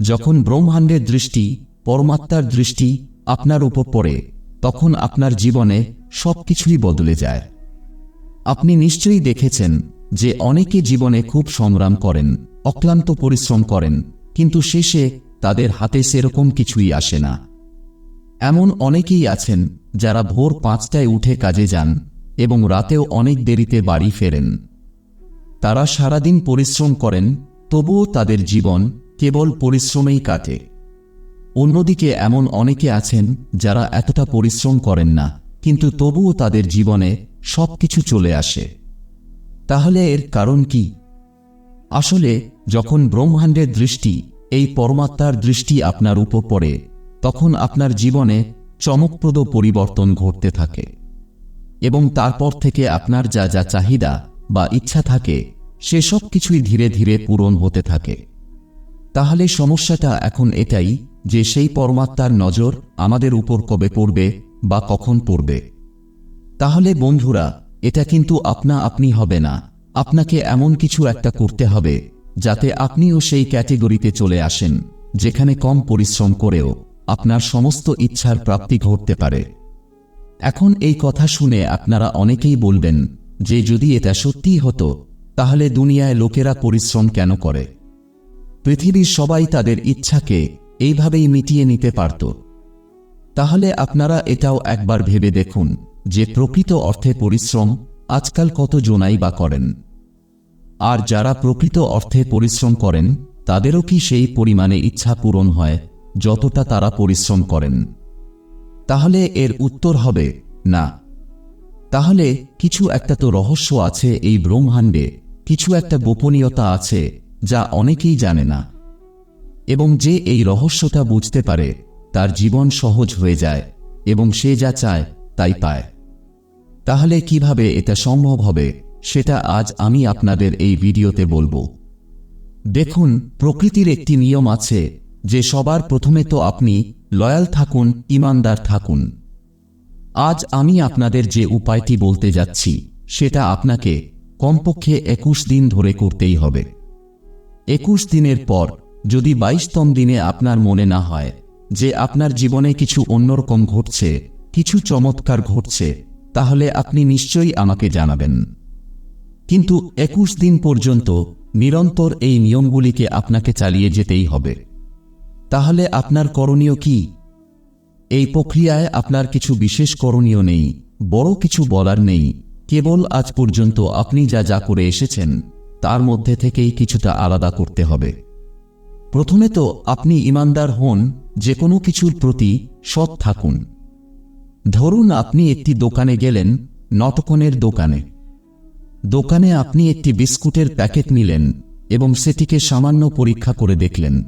যখন ব্রহ্মাণ্ডের দৃষ্টি, পরমাত্মার দৃষ্টি আপনার উপর পড়ে, তখন আপনার জীবনে সব কিছুই বদলে যায়। আপনি নিশ্চয়ই দেখেছেন যে অনেকে জীবনে খুব সংগ্রাম করেন, অক্লান্ত পরিশ্রম করেন, কিন্তু শেষে তাদের হাতে সেরকম কিছুই আসে না। এমন অনেকেই আছেন যারা ভোর পাঁচটায় উঠে কাজে যান এবং রাতেও অনেক দেরিতে বাড়ি ফেরেন। তারা সারাদিন পরিশ্রম করেন, তবুও তাদের জীবন কেবল পরিশ্রমেই কাটে। অন্যদিকে এমন অনেকে আছেন যারা এতটা পরিশ্রম করেন না, কিন্তু তবুও তাদের জীবনে সব কিছু চলে আসে। তাহলে এর কারণ কি? আসলে, যখন ব্রহ্মাণ্ডের দৃষ্টি, এই পরমাত্মার দৃষ্টি আপনার উপর পড়ে, তখন আপনার জীবনে চমকপ্রদ পরিবর্তন ঘটতে থাকে। এবং তারপর থেকে আপনার যা যা চাহিদা বা ইচ্ছা থাকে সেসব কিছুই ধীরে ধীরে পূরণ হতে থাকে। তাহলে সমস্যাটা এখন এটাই যে সেই পরমাত্মার নজর আমাদের উপর কবে পড়বে বা কখন পড়বে। তাহলে বন্ধুরা, এটা কিন্তু আপনা আপনি হবে না। আপনাকে এমন কিছু একটা করতে হবে যাতে আপনিও সেই ক্যাটেগরিতে চলে আসেন, যেখানে কম পরিশ্রম করেও আপনার সমস্ত ইচ্ছার প্রাপ্তি ঘটতে পারে। এখন এই কথা শুনে আপনারা অনেকেই বলবেন, যে যদি এটা সত্যিই হতো, তাহলে দুনিয়ায় লোকেরা পরিশ্রম কেন করে? পৃথিবীর সবাই তাদের ইচ্ছাকে এইভাবেই মিটিয়ে নিতে পারত। তাহলে আপনারা এটাও একবার ভেবে দেখুন যে প্রকৃত অর্থে পরিশ্রম আজকাল কত জনাই বা করেন। আর যারা প্রকৃত অর্থে পরিশ্রম করেন, তাদেরও কি সেই পরিমাণে ইচ্ছা পূরণ হয় যতটা তারা পরিশ্রম করেন? তাহলে এর উত্তর হবে, না। তাহলে কিছু একটা তো রহস্য আছে এই ব্রহ্মাণ্ডে, কিছু একটা গোপনীয়তা আছে যা অনেকেই জানে না। এবং যে এই রহস্যটা বুঝতে পারে, তার জীবন সহজ হয়ে যায় এবং সে যা চায়, তাই পায়। তাহলে কীভাবে এটা সম্ভব হবে, সেটা আজ আমি আপনাদের এই ভিডিওতে বলব। দেখুন, প্রকৃতির একটি নিয়ম আছে যে সবার প্রথমে তো আপনি লয়াল থাকুন, ইমানদার থাকুন। আজ আমি আপনাদের যে উপায়টি বলতে যাচ্ছি, সেটা আপনাকে কমপক্ষে একুশ দিন ধরে করতেই হবে। একুশ দিনের পর, যদি বাইশতম দিনে আপনার মনে না হয় যে আপনার জীবনে কিছু অন্যরকম ঘটছে, কিছু চমৎকার ঘটছে, তাহলে আপনি নিশ্চয়ই আমাকে জানাবেন। কিন্তু একুশ দিন পর্যন্ত নিরন্তর এই নিয়মগুলিকে আপনাকে চালিয়ে যেতেই হবে। তাহলে আপনার করণীয় কি? এই প্রক্রিয়ায় আপনার কিছু বিশেষ করণীয় নেই, বড় কিছু বলার নেই, কেবল আজ পর্যন্ত আপনি যা যা করে এসেছেন তার মধ্যে থেকেই কিছুটা আলাদা করতে হবে। প্রথমে তো আপনি ইমানদার হন যে কোনো কিছুর প্রতি সৎ থাকুন। ধরুন আপনি একটি দোকানে গেলেন, নটকনের দোকানে। দোকানে আপনি একটি বিস্কুটের প্যাকেট নিলেন এবং সেটিকে সামান্য পরীক্ষা করে দেখলেন।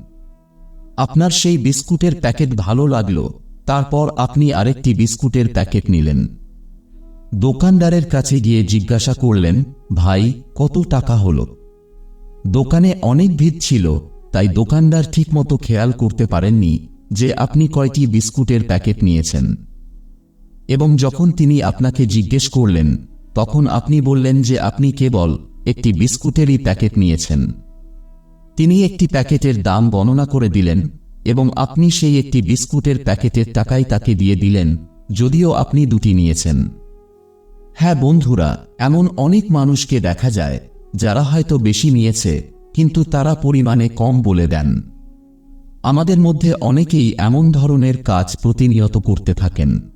আপনার সেই বিস্কুটের প্যাকেট ভালো লাগল, তারপর আপনি আরেকটি বিস্কুটের প্যাকেট নিলেন। দোকানদারের কাছে গিয়ে জিজ্ঞাসা করলেন, ভাই, কত টাকা হলো? দোকানে অনেক ভিড় ছিল, তাই দোকানদার ঠিকমতো খেয়াল করতে পারেননি যে আপনি কয়টি বিস্কুটের প্যাকেট নিয়েছেন। এবং যখন তিনি আপনাকে জিজ্ঞেস করলেন, তখন আপনি বললেন যে আপনি কেবল একটি বিস্কুটেরই প্যাকেট নিয়েছেন। তিনি একটি প্যাকেটের দাম বর্ণনা করে দিলেন এবং আপনি সেই একটি বিস্কুটের প্যাকেটের টাকাই তাকে দিয়ে দিলেন, যদিও আপনি দুটি নিয়েছেন। হ্যাঁ বন্ধুরা, এমন অনেক মানুষকে দেখা যায়, যারা হয়তো বেশি নিয়েছে, কিন্তু তারা পরিমাণে কম বলে দেন। আমাদের মধ্যে অনেকেই এমন ধরনের কাজ প্রতিনিয়ত করতে থাকেন।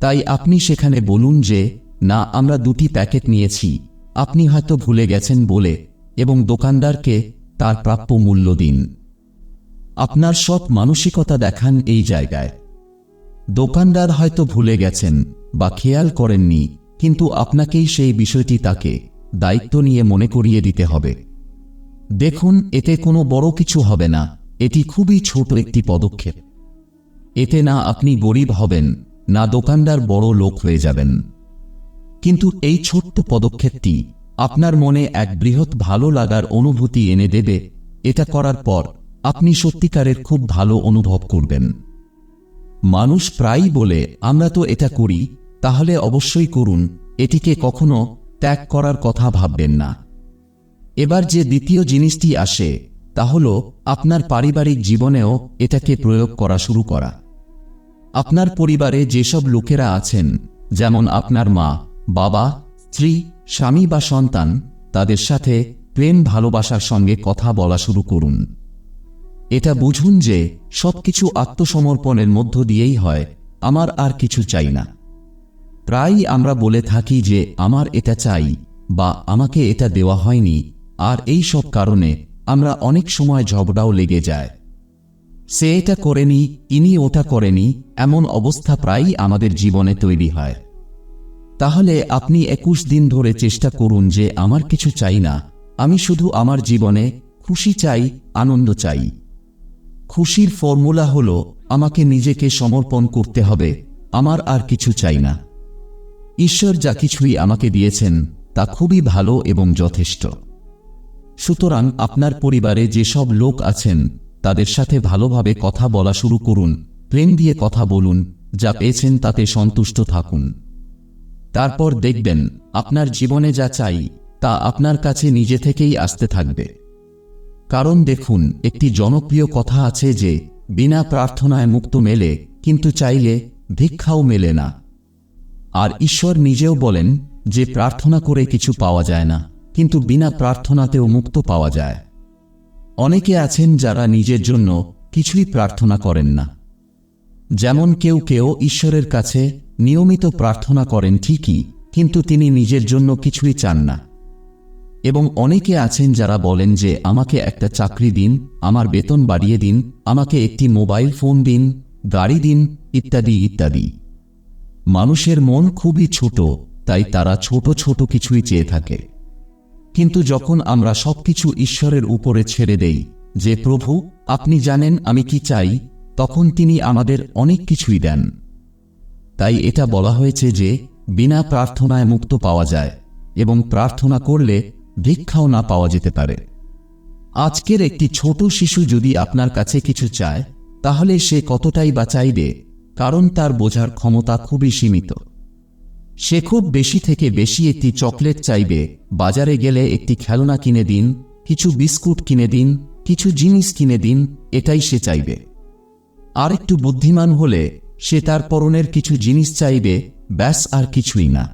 তাই আপনি সেখানে বলুন যে, না, আমরা দুটি প্যাকেট নিয়েছি, আপনি হয়তো ভুলে গেছেন বলে, এবং দোকানদারকে তার প্রাপ্য মূল্য দিন। আপনার সব মানসিকতা দেখান এই জায়গায়। দোকানদার হয়তো ভুলে গেছেন বা খেয়াল করেননি কিন্তু আপনাকেই সেই বিষয়টি তাকে দায়িত্ব নিয়ে মনে করিয়ে দিতে হবে। দেখুন, এতে কোনো বড় কিছু হবে না। এটি খুবই ছোট একটি পদক্ষেপ। এতে না আপনি গরিব হবেন, না দোকানদার বড় লোক হয়ে যাবেন। কিন্তু এই ছোট্ট পদক্ষেপটি আপনার মনে এক বৃহৎ ভালো লাগার অনুভূতি এনে দেবে। এটা করার পর আপনি সত্যিকারের খুব ভালো অনুভব করবেন। মানুষ প্রায়ই বলে, আমরা তো এটা করি। তাহলে অবশ্যই করুন, এটিকে কখনো ত্যাগ করার কথা ভাববেন না। এবার যে দ্বিতীয় জিনিসটি আসে, তা হল আপনার পারিবারিক জীবনেও এটাকে প্রয়োগ করা শুরু করা। আপনার পরিবারে যেসব লোকেরা আছেন, যেমন আপনার মা, বাবা, স্ত্রী, স্বামী বা সন্তান, তাদের সাথে প্রেম ভালোবাসার সঙ্গে কথা বলা শুরু করুন। এটা বুঝুন যে সবকিছু আত্মসমর্পণের মধ্য দিয়েই হয়, আমার আর কিছু চাই না। প্রায়ই আমরা বলে থাকি যে, আমার এটা চাই বা আমাকে এটা দেওয়া হয়নি। আর এই সব কারণে আমরা অনেক সময় ঝগড়াও লেগে যায়। সে এটা করেনি, ইনি ওটা করেনি, এমন অবস্থা প্রায়ই আমাদের জীবনে তৈরি হয়। তাহলে আপনি একুশ দিন ধরে চেষ্টা করুন যে, আমার কিছু চাই না, আমি শুধু আমার জীবনে খুশি চাই, আনন্দ চাই। খুশির ফর্মুলা হল, আমাকে নিজেকে সমর্পণ করতে হবে, আমার আর কিছু চাই না। ঈশ্বর যা কিছুই আমাকে দিয়েছেন, তা খুবই ভালো এবং যথেষ্ট। সুতরাং আপনার পরিবারে যেসব লোক আছেন, তাদের সাথে ভালোভাবে কথা বলা শুরু করুন, প্রেম দিয়ে কথা বলুন, যা পেয়েছেন তাতে সন্তুষ্ট থাকুন। তারপর দেখবেন, আপনার জীবনে যা চাই, তা আপনার কাছে নিজে থেকেই আসতে থাকবে। কারণ দেখুন, একটি জনপ্রিয় কথা আছে যে, বিনা প্রার্থনায় মুক্ত মেলে, কিন্তু চাইলে ভিক্ষাও মেলে না। আর ঈশ্বর নিজেও বলেন যে প্রার্থনা করে কিছু পাওয়া যায় না, কিন্তু বিনা প্রার্থনাতেও মুক্ত পাওয়া যায়। অনেকে আছেন যারা নিজের জন্য কিছুই প্রার্থনা করেন না। যেমন কেউ কেউ ঈশ্বরের কাছে নিয়মিত প্রার্থনা করেন ঠিকই, কিন্তু তিনি নিজের জন্য কিছুই চান না। এবং অনেকে আছেন যারা বলেন যে, আমাকে একটা চাকরি দিন, আমার বেতন বাড়িয়ে দিন, আমাকে একটি মোবাইল ফোন দিন, গাড়ি দিন, ইত্যাদি ইত্যাদি। মানুষের মন খুবই ছোট, তাই তারা ছোট ছোট কিছুই চেয়ে থাকে। কিন্তু যখন আমরা সবকিছু ঈশ্বরের উপরে ছেড়ে দেই, যে প্রভু, আপনি জানেন আমি কি চাই, তখন তিনি আমাদের অনেক কিছুই দেন। তাই এটা বলা হয়েছে যে, বিনা প্রার্থনায় মুক্ত পাওয়া যায়, এবং প্রার্থনা করলে ভিক্ষাও না পাওয়া যেতে পারে। আজকের একটি ছোট শিশু যদি আপনার কাছে কিছু চায়, তাহলে সে কতটাই বা চাইবে কারণ তার বোঝার ক্ষমতা খুবই সীমিত। সে খুব বেশি থেকে বেশি একটি চকলেট চাইবে, বাজারে গেলে একটি খেলনা কিনে দিন, কিছু বিস্কুট কিনে দিন, কিছু জিনিস কিনে দিন, এটাই সে চাইবে। আর একটু বুদ্ধিমান হলে সে তার পরনের কিছু জিনিস চাইবে, ব্যাস আর কিছুই না।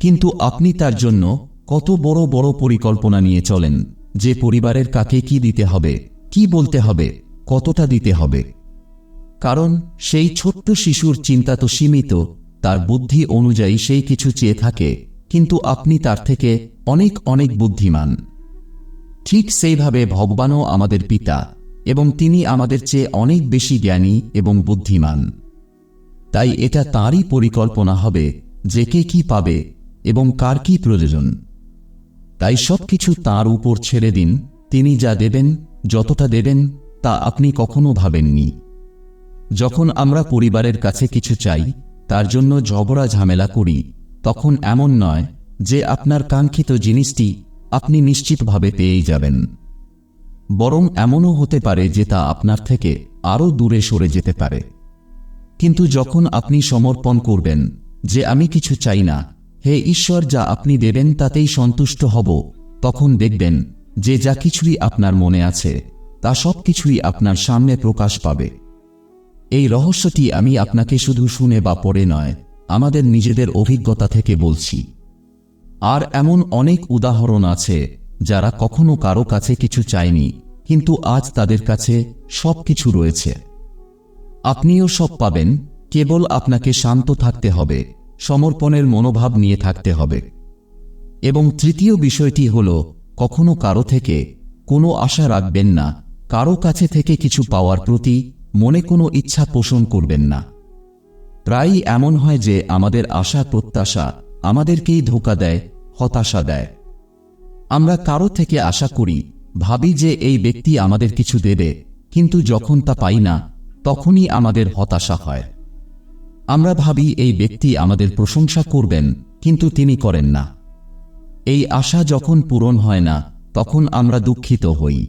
কিন্তু আপনি তার জন্য কত বড় বড় পরিকল্পনা নিয়ে চলেন, যে পরিবারের কাকে কি দিতে হবে, কি বলতে হবে, কতটা দিতে হবে। কারণ সেই ছোট্ট শিশুর চিন্তা তো সীমিত, তার বুদ্ধি অনুযায়ী সেই কিছু চেয়ে থাকে, কিন্তু আপনি তার থেকে অনেক অনেক বুদ্ধিমান। ঠিক সেইভাবে ভগবানও আমাদের পিতা, এবং তিনি আমাদের চেয়ে অনেক বেশি জ্ঞানী এবং বুদ্ধিমান। তাই এটা তাঁরই পরিকল্পনা হবে যে কে কি পাবে এবং কার কি প্রয়োজন। তাই সবকিছু তার উপর ছেড়ে দিন, তিনি যা দেবেন, যতটা দেবেন, তা আপনি কখনো ভাবেননি। যখন আমরা পরিবারের কাছে কিছু চাই, তার জন্য ঝগড়া ঝামেলা করি, তখন এমন নয় যে আপনার কাঙ্ক্ষিত জিনিসটি আপনি নিশ্চিতভাবে পেয়েই যাবেন। বরং এমনও হতে পারে যে তা আপনার থেকে আরও দূরে সরে যেতে পারে। কিন্তু যখন আপনি সমর্পণ করবেন যে আমি কিছু চাই না, হে ঈশ্বর যা আপনি দেবেন তাতেই সন্তুষ্ট হব, তখন দেখবেন যে যা কিছুই আপনার মনে আছে, তা সব কিছুই আপনার সামনে প্রকাশ পাবে। এই রহস্যটি আমি আপনাকে শুধু শুনে বা পড়ে নয়, আমাদের নিজেদের অভিজ্ঞতা থেকে বলছি। আর এমন অনেক উদাহরণ আছে, যারা কখনো কারও কাছে কিছু চায়নি, কিন্তু আজ তাদের কাছে সব কিছু রয়েছে। আপনিও সব পাবেন, কেবল আপনাকে শান্ত থাকতে হবে, সমর্পণের মনোভাব নিয়ে থাকতে হবে। এবং তৃতীয় বিষয়টি হল, কখনো কারও থেকে কোনো আশা রাখবেন না, কারও কাছে থেকে কিছু পাওয়ার প্রতি মনে কোনো ইচ্ছা পোষণ করবেন না। প্রায়ই এমন হয় যে আমাদের আশা প্রত্যাশা আমাদেরকেই ধোকা দেয়, হতাশা দেয়। আমরা কারও থেকে আশা করি, ভাবি যে এই ব্যক্তি আমাদের কিছু দেবে, কিন্তু যখন তা পাই না, তখনই আমাদের হতাশা হয়। আমরা ভাবি এই ব্যক্তি আমাদের প্রশংসা করবেন, কিন্তু তিনি করেন না। এই আশা যখন পূরণ হয় না, তখন আমরা দুঃখিত হই।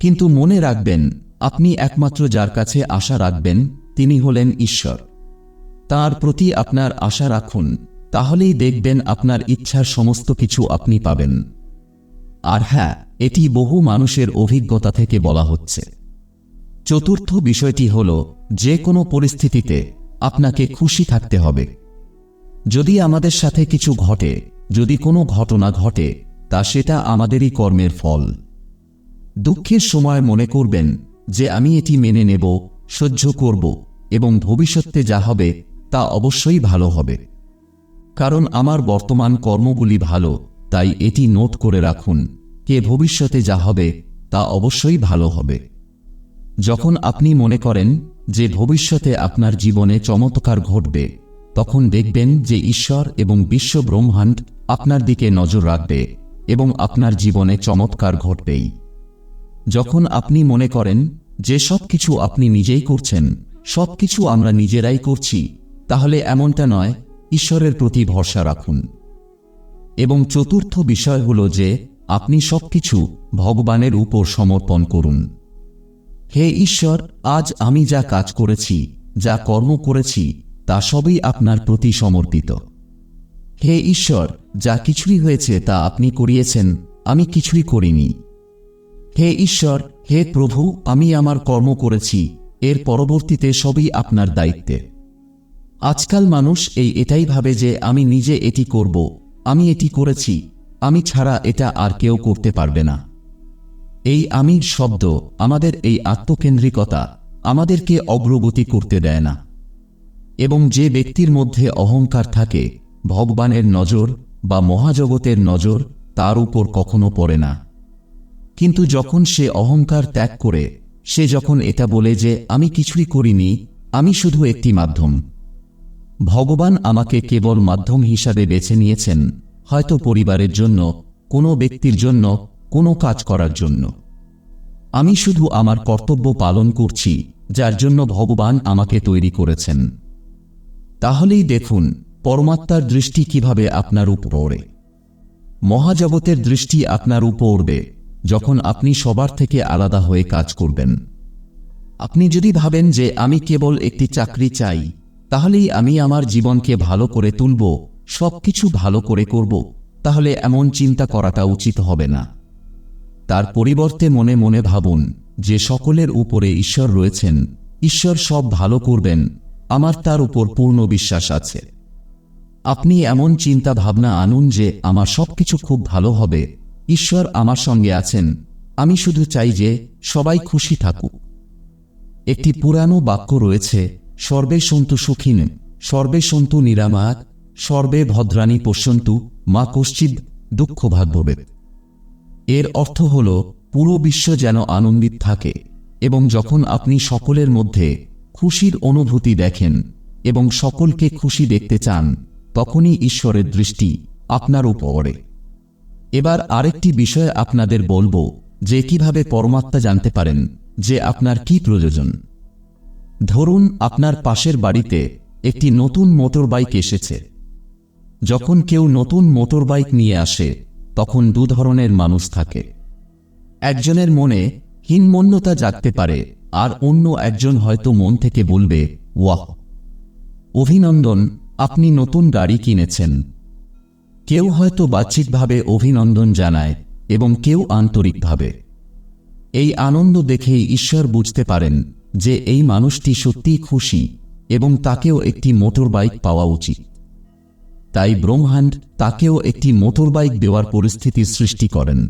কিন্তু মনে রাখবেন আপনি একমাত্র যার কাছে আশা রাখবেন, তিনি হলেন ঈশ্বর। তার প্রতি আপনার আশা রাখুন, তাহলেই দেখবেন আপনার ইচ্ছার সমস্ত কিছু আপনি পাবেন। আর হ্যাঁ এটি বহু মানুষের অভিজ্ঞতা থেকে বলা হচ্ছে। চতুর্থ বিষয়টি হল, যে কোনো পরিস্থিতিতে আপনাকে খুশি থাকতে হবে। যদি আমাদের সাথে কিছু ঘটে, যদি কোনো ঘটনা ঘটে, তা সেটা আমাদেরই কর্মের ফল। দুঃখের সময় মনে করবেন যে আমি এটি মেনে নেব, সহ্য করব এবং ভবিষ্যতে যা হবে তা অবশ্যই ভালো হবে। কারণ আমার বর্তমান কর্মগুলি ভালো, তাই এটি নোট করে রাখুন কে ভবিষ্যতে যা হবে তা অবশ্যই ভালো হবে। যখন আপনি মনে করেন যে ভবিষ্যতে আপনার জীবনে চমৎকার ঘটবে, তখন দেখবেন যে ঈশ্বর এবং বিশ্ব ব্রহ্মাণ্ড আপনার দিকে নজর রাখবে এবং আপনার জীবনে চমৎকার ঘটবেই। যখন আপনি মনে করেন যে সব কিছু আপনি নিজেই করছেন সব কিছু আমরা নিজেরাই করছি, তাহলে এমনটা নয়, ঈশ্বরের প্রতি ভরসা রাখুন। এবং চতুর্থ বিষয় হল যে আপনি সবকিছু ভগবানের উপর সমর্পণ করুন। হে ঈশ্বর, আজ আমি যা কাজ করেছি, যা কর্ম করেছি, তা সবই আপনার প্রতি সমর্পিত। হে ঈশ্বর, যা কিছুই হয়েছে তা আপনি করিয়েছেন, আমি কিছুই করিনি। হে ঈশ্বর, হে প্রভু, আমি আমার কর্ম করেছি, এর পরবর্তীতে সবই আপনার দায়িত্বে। আজকাল মানুষ এই এটাই ভাবে যে আমি নিজে এটি করব, আমি এটি করেছি, আমি ছাড়া এটা আর কেউ করতে পারবে না। এই আমির শব্দ আমাদের এই আত্মকেন্দ্রিকতা আমাদেরকে অগ্রগতি করতে দেয় না। এবং যে ব্যক্তির মধ্যে অহংকার থাকে, ভগবানের নজর বা মহাজগতের নজর তার উপর কখনো পড়ে না। কিন্তু যখন সে অহংকার ত্যাগ করে, সে যখন এটা বলে যে, আমি কিছুই করিনি, আমি শুধু একটি মাধ্যম। ভগবান আমাকে কেবল মাধ্যম হিসাবে বেছে নিয়েছেন, হয়তো পরিবারের জন্য, কোনো ব্যক্তির জন্য, কোনো কাজ করার জন্য। আমি শুধু আমার কর্তব্য পালন করছি, যার জন্য ভগবান আমাকে তৈরি করেছেন। তাহলেই দেখুন, পরমাত্মার দৃষ্টি কীভাবে আপনার উপর ওড়ে মহাজগতের দৃষ্টি আপনার উপর উঠবে যখন আপনি সবার থেকে আলাদা হয়ে কাজ করবেন। আপনি যদি ভাবেন যে আমি কেবল একটি চাকরি চাই, তাহলেই আমি আমার জীবনকে ভালো করে তুলব, সবকিছু ভালো করে করব, তাহলে এমন চিন্তা করাটা উচিত হবে না। তার পরিবর্তে মনে মনে ভাবুন যে সকলের উপরে ঈশ্বর রয়েছেন, ঈশ্বর সব ভালো করবেন, আমার তার উপর পূর্ণ বিশ্বাস আছে। আপনি এমন চিন্তা ভাবনা আনুন যে আমার সবকিছু খুব ভালো হবে ঈশ্বর আমার সঙ্গে আছেন। আমি শুধু চাই যে সবাই খুশি থাকুক। একটি পুরানো বাক্য রয়েছে, সর্বে সন্তু সুখীন, সর্বে সন্তু নিরামাত, সর্বে ভদ্রাণী পশ্যন্তু, মা কশ্চিদ দুঃখ ভাগ্যবেদ এর অর্থ হল, পুরো বিশ্ব যেন আনন্দিত থাকে, এবং যখন আপনি সকলের মধ্যে খুশির অনুভূতি দেখেন এবং সকলকে খুশি দেখতে চান, তখনই ঈশ্বরের দৃষ্টি আপনার উপরে। এবার আরেকটি বিষয় আপনাদের বলব, যে কীভাবে পরমাত্মা জানতে পারেন, যে আপনার কি প্রয়োজন। ধরুন, আপনার পাশের বাড়িতে একটি নতুন মোটর বাইক এসেছে। যখন কেউ নতুন মোটর বাইক নিয়ে আসে, তখন দু ধরনের মানুষ থাকে। একজনের মনে হীনমন্যতা জাগতে পারে, আর অন্য একজন হয়তো মন থেকে বলবে, ওয়াহ, অভিনন্দন, আপনি নতুন গাড়ি কিনেছেন। কেউ হয়তো বাহ্যিকভাবে অভিনন্দন জানায় এবং কেউ আন্তরিকভাবে। এই আনন্দ দেখেই ঈশ্বর বুঝতে পারেন যে এই মানুষটি সত্যিই খুশি এবং তাকেও একটি মোটর বাইক পাওয়া উচিত। তাই ব্রহ্মাণ্ড তাকেও একটি মোটর বাইক দেওয়ার পরিস্থিতির সৃষ্টি করেন।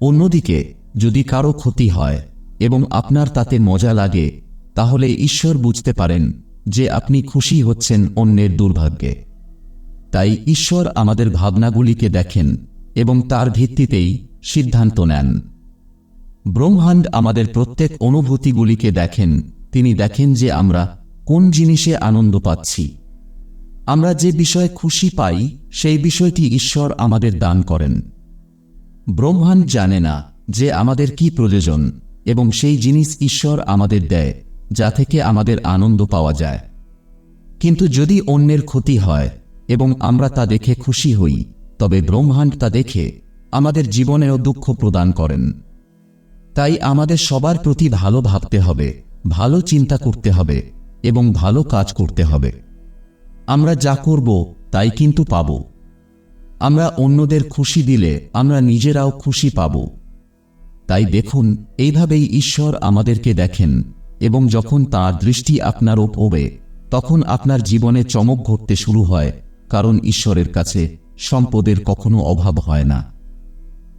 অন্যদিকে, যদি কারও ক্ষতি হয় এবং আপনার তাতে মজা লাগে, তাহলে ঈশ্বর বুঝতে পারেন যে আপনি খুশি হচ্ছেন অন্যের দুর্ভাগ্যে। তাই ঈশ্বর আমাদের ভাবনাগুলিকে দেখেন এবং তার ভিত্তিতেই সিদ্ধান্ত নেন। ব্রহ্মাণ্ড আমাদের প্রত্যেক অনুভূতিগুলিকে দেখেন, তিনি দেখেন যে আমরা কোন জিনিসে আনন্দ পাচ্ছি। আমরা যে বিষয়ে খুশি পাই, সেই বিষয়টি ঈশ্বর আমাদের দান করেন। ব্রহ্মাণ্ড জানে না যে আমাদের কি প্রয়োজন এবং সেই জিনিস ঈশ্বর আমাদের দেয়, যা থেকে আমাদের আনন্দ পাওয়া যায়। কিন্তু যদি অন্যের ক্ষতি হয় এবং আমরা তা দেখে খুশি হই, তবে ব্রহ্মাণ্ড তা দেখে আমাদের জীবনেও দুঃখ প্রদান করেন। তাই আমাদের সবার প্রতি ভালো ভাবতে হবে, ভালো চিন্তা করতে হবে এবং ভালো কাজ করতে হবে। আমরা যা করব, তাই কিন্তু পাব। আমরা অন্যদের খুশি দিলে আমরা নিজেরাও খুশি পাব। তাই দেখুন, এইভাবেই ঈশ্বর আমাদেরকে দেখেন এবং যখন তাঁর দৃষ্টি আপনার ওপরে তখন আপনার জীবনে চমক ঘটতে শুরু হয়। কারণ ঈশ্বরের কাছে সম্পদের কখনো অভাব হয় না।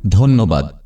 ধন্যবাদ।